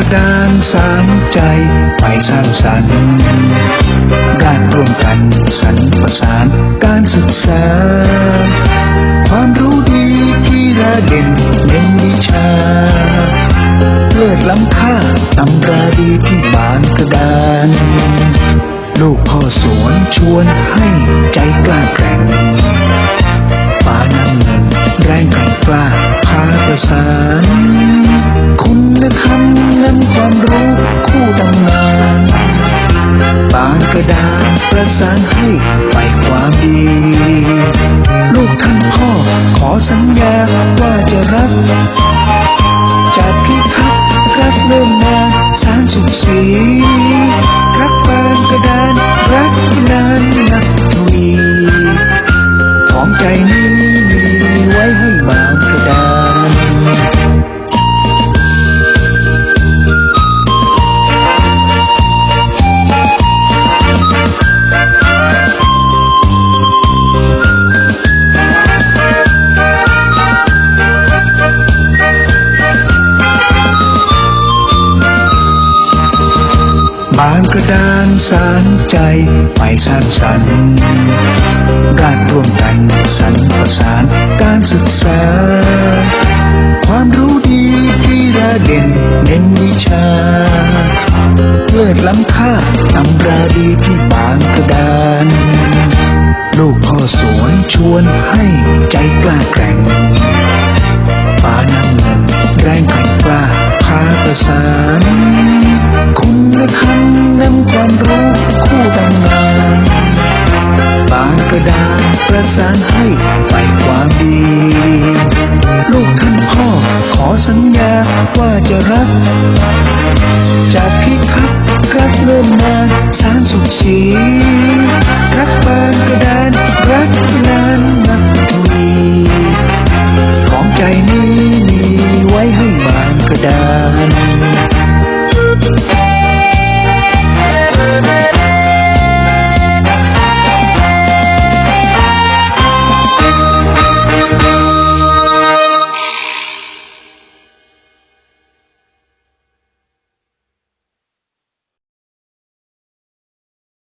กระดานสามใจไปสร้างสรรค์ด้านร่วมกันสรรประสานการศึกษา ความรู้ดีกีฬาเด่นเน้นวิชาเลิศล้ำค่าตำราดีที่บางกระดาน ลูกพ่อสวนชวนให้ใจกล้าแกร่งป่าน้ำเงินแรงแกร่งกล้าพาประสาน คุณธรรมนความรู้คู่ตำนานบางกระดานประสานให้ไปความดี ลูกท่านพ่อขอสัญญาว่าจะรัก จะพิทักษ์รักเริ่มนานสารสุขสี ระดานสารใจไปสร้างสรรค์ด้านร่วมกันสรรประสานการศึกษา ความรู้ดีกีฬาเด่นเน้นวิชาเลิศล้ำค่าตำราดีที่บางกระดาน ลูกพ่อสวนชวนให้ใจกล้าแกร่งป่าน้ำเงินแรงแกร่งกล้าพาประสาน ว่าจะรัก จากพิทักษ์รักเริ่มนานสารสุขสีรัก